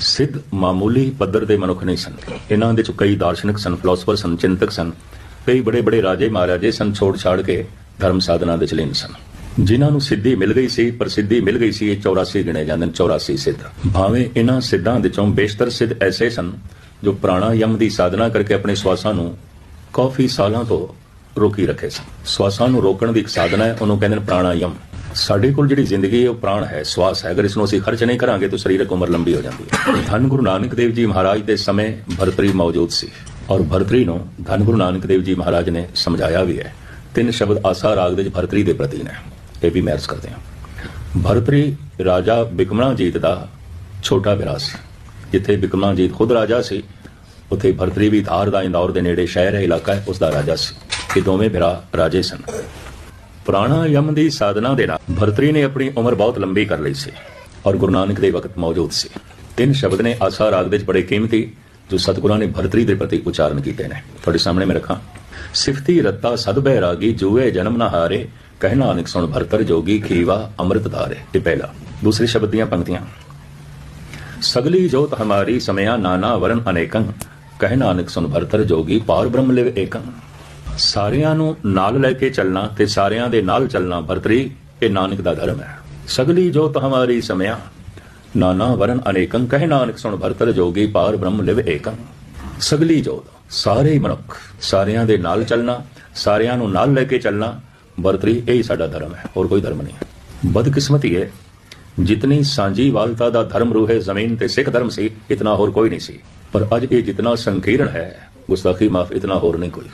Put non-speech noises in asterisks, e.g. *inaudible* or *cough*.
ਸਿੱਧ ਮਾਮੂਲੀ ਪੱਧਰ ਦੇ ਮਨੁੱਖ ਨਹੀਂ ਸਨ। ਇਹਨਾਂ ਦੇ ਚ ਕਈ ਦਾਰਸ਼ਨਿਕ ਸਨ ਫਿਲਾਸਫਰ ਸਨ, ਚਿੰਤਕ ਸਨ। ਕਈ ਬੜੇ ਬੜੇ ਰਾਜੇ ਮਹਾਰਾਜੇ ਸਨ, ਛੋੜ ਛਾੜ ਕੇ ਧਰਮ ਸਾਧਨਾ ਦੇ ਚਲੀਨ ਸਨ। ਜਿਨ੍ਹਾਂ ਨੂੰ ਸਿੱਧੀ ਮਿਲ ਗਈ ਸੀ ਪ੍ਰਸਿੱਧੀ ਮਿਲ ਗਈ ਸੀ, ਇਹ 84 ਗਿਣੇ ਜਾਂਦੇ ਨੇ 84 ਸਿੱਧ। ਭਾਵੇਂ ਇਹਨਾਂ ਸਿੱਧਾਂ ਦੇ ਚੋਂ ਬੇਸ਼ਤਰ ਸਿੱਧ ਐਸੇ ਸਨ, ਜੋ ਪ੍ਰਾਣਾਯਮ ਦੀ ਸਾਧਨਾ ਕਰਕੇ ਆਪਣੇ ਸਵਾਸਾਂ ਨੂੰ ਕਾਫੀ ਸਾਲਾਂ ਤੋਂ ਰੋਕੀ ਰੱਖੇ ਸਨ। ਸਵਾਸਾਂ ਨੂੰ ਰੋਕਣ ਦੀ ਇੱਕ ਸਾਧਨਾ ਹੈ, ਉਹਨੂੰ ਕਹਿੰਦੇ ਨੇ ਪ੍ਰਾਣਾਯਮ ਸਾਡੇ ਕੋਲ ਜਿਹੜੀ ਜ਼ਿੰਦਗੀ ਹੈ ਉਹ ਪ੍ਰਾਣ ਹੈ ਸਵਾਸ ਹੈ। ਅਗਰ ਇਸ ਨੂੰ ਅਸੀਂ ਖਰਚ ਨਹੀਂ ਕਰਾਂਗੇ ਤਾਂ ਸਰੀਰਕ ਉਮਰ ਲੰਬੀ ਹੋ ਜਾਂਦੀ ਹੈ। *coughs* ਧੰਨ ਗੁਰੂ ਨਾਨਕ ਦੇਵ ਜੀ ਮਹਾਰਾਜ ਦੇ ਸਮੇਂ ਭਰਤਰੀ ਮੌਜੂਦ ਸੀ। ਔਰ ਭਰਤਰੀ ਨੂੰ ਧੰਨ ਗੁਰੂ ਨਾਨਕ ਦੇਵ ਜੀ ਮਹਾਰਾਜ ਨੇ ਸਮਝਾਇਆ ਵੀ ਹੈ। ਤਿੰਨ ਸ਼ਬਦ ਆਸਾ ਰਾਗ ਦੇ ਵਿੱਚ ਭਰਤਰੀ ਦੇ ਪ੍ਰਤੀ ਨੇ ਇਹ ਵੀ ਮੈਰਸ ਕਰਦੇ ਹਾਂ। ਭਰਤਰੀ ਰਾਜਾ ਬਿਕਮਣਾਜੀਤ ਦਾ ਛੋਟਾ ਭਰਾ ਸੀ ਜਿੱਥੇ ਬਿਕਮਣਾਜੀਤ ਖੁਦ ਰਾਜਾ ਸੀ ਉੱਥੇ ਭਰਤਰੀ ਵੀ ਧਾਰ ਦਾ ਇੰਦੌਰ ਦੇ ਨੇੜੇ ਸ਼ਹਿਰ ਹੈ ਇਲਾਕਾ ਹੈ ਉਸ ਦਾ ਰਾਜਾ ਸੀ। ਇਹ ਦੋਵੇਂ ਭਰਾ ਰਾਜੇ ਸਨ। ਪ੍ਰਾਣਾਯਮ ਦੀ ਸਾਧਨਾ ਦੇ ਨਾਲ ਭਰਤਰੀ ਨੇ ਆਪਣੀ ਉਮਰ ਬਹੁਤ ਲੰਬੀ ਕਰ ਲਈ ਸੀ ਔਰ ਗੁਰੂ ਨਾਨਕ ਦੇ ਵਕਤ ਮੌਜੂਦ ਸੀ। ਤਿੰਨ ਸ਼ਬਦ ਨੇ ਆਸਾ ਰਾਗ ਦੇ ਵਿੱਚ ਬੜੇ ਕੀਮਤੀ ਜੋ ਸਤਿਗੁਰਾਂ ਨੇ ਭਰਤਰੀ ਦੇ ਪ੍ਰਤੀ ਉਚਾਰਨ ਕੀਤੇ ਨੇ। ਤੁਹਾਡੇ ਸਾਹਮਣੇ ਮੈਂ ਰੱਖਾਂ। ਸਿਫਤੀ ਰੱਤਾ ਸਦਬੈ ਰਾਗੀ, ਜੂਏ ਜਨਮ ਨਾ ਹਾਰੇ, ਕਹਿ ਨਾਨਕ ਸੁਣ ਭਰਤਰ ਜੋਗੀ, ਖੀਵਾ ਅੰਮ੍ਰਿਤ ਧਾਰੇ ਇਹ ਪਹਿਲਾ ਦੂਸਰੇ ਸ਼ਬਦ ਦੀਆਂ ਪੰਕਤੀਆਂ। ਸਗਲੀ ਜੋਤ ਹਮਾਰੀ ਸਮਿਆ ਨਾਨਾ ਵਰਨ ਅਨੇਕੰ, ਕਹਿ ਨਾਨਕ ਸੁਣ ਭਰਤਰ ਜੋਗੀ, ਪਾਰ ਬ੍ਰਹਮ ਲਿਵ ਏਕੰ। ਸਾਰਿਆਂ ਨੂੰ ਨਾਲ ਲੈ ਕੇ ਚੱਲਣਾ ਤੇ ਸਾਰਿਆਂ ਦੇ ਨਾਲ ਚੱਲਣਾ ਭਰਤਰੀ ਇਹ ਨਾਨਕ ਦਾ ਧਰਮ ਹੈ। ਸਗਲੀ ਜੋਤ ਹਮਾਰੀ ਸਮਿਆ, ਨਾਨਾ ਵਰਨ ਅਨੇਕੰ, ਕਹਿ ਨਾਨਕ ਸੁਨ ਭਰਤਰ ਜੋਗੀ ਪਾਰ ਬ੍ਰਹਮ ਲਿਵ ਏਕੰ। ਸਗਲੀ ਜੋਤ ਸਾਰੇ ਮਨੁੱਖ ਸਾਰਿਆਂ ਦੇ ਨਾਲ ਚੱਲਣਾ, ਸਾਰਿਆਂ ਨੂੰ ਨਾਲ ਲੈ ਕੇ ਚੱਲਣਾ ਭਰਤਰੀ ਇਹ ਹੀ ਸਾਡਾ ਧਰਮ ਹੈ, ਹੋਰ ਕੋਈ ਧਰਮ ਨਹੀਂ ਬਦਕਿਸਮਤੀ ਹੈ, ਜਿਤਨੀ ਸਾਂਝੀ ਵਾਲਤਾ ਦਾ ਧਰਮ ਰੂਹੇ ਜ਼ਮੀਨ ਤੇ ਸਿੱਖ ਧਰਮ ਸੀ, ਇਤਨਾ ਹੋਰ ਕੋਈ ਨਹੀਂ ਸੀ। ਪਰ ਅੱਜ ਇਹ ਜਿਤਨਾ ਸੰਕੀਰਣ ਹੈ, ਗੁਸਤਾਖੀ ਮਾਫ ਇਤਨਾ ਹੋਰ ਨਹੀਂ ਕੋਈ।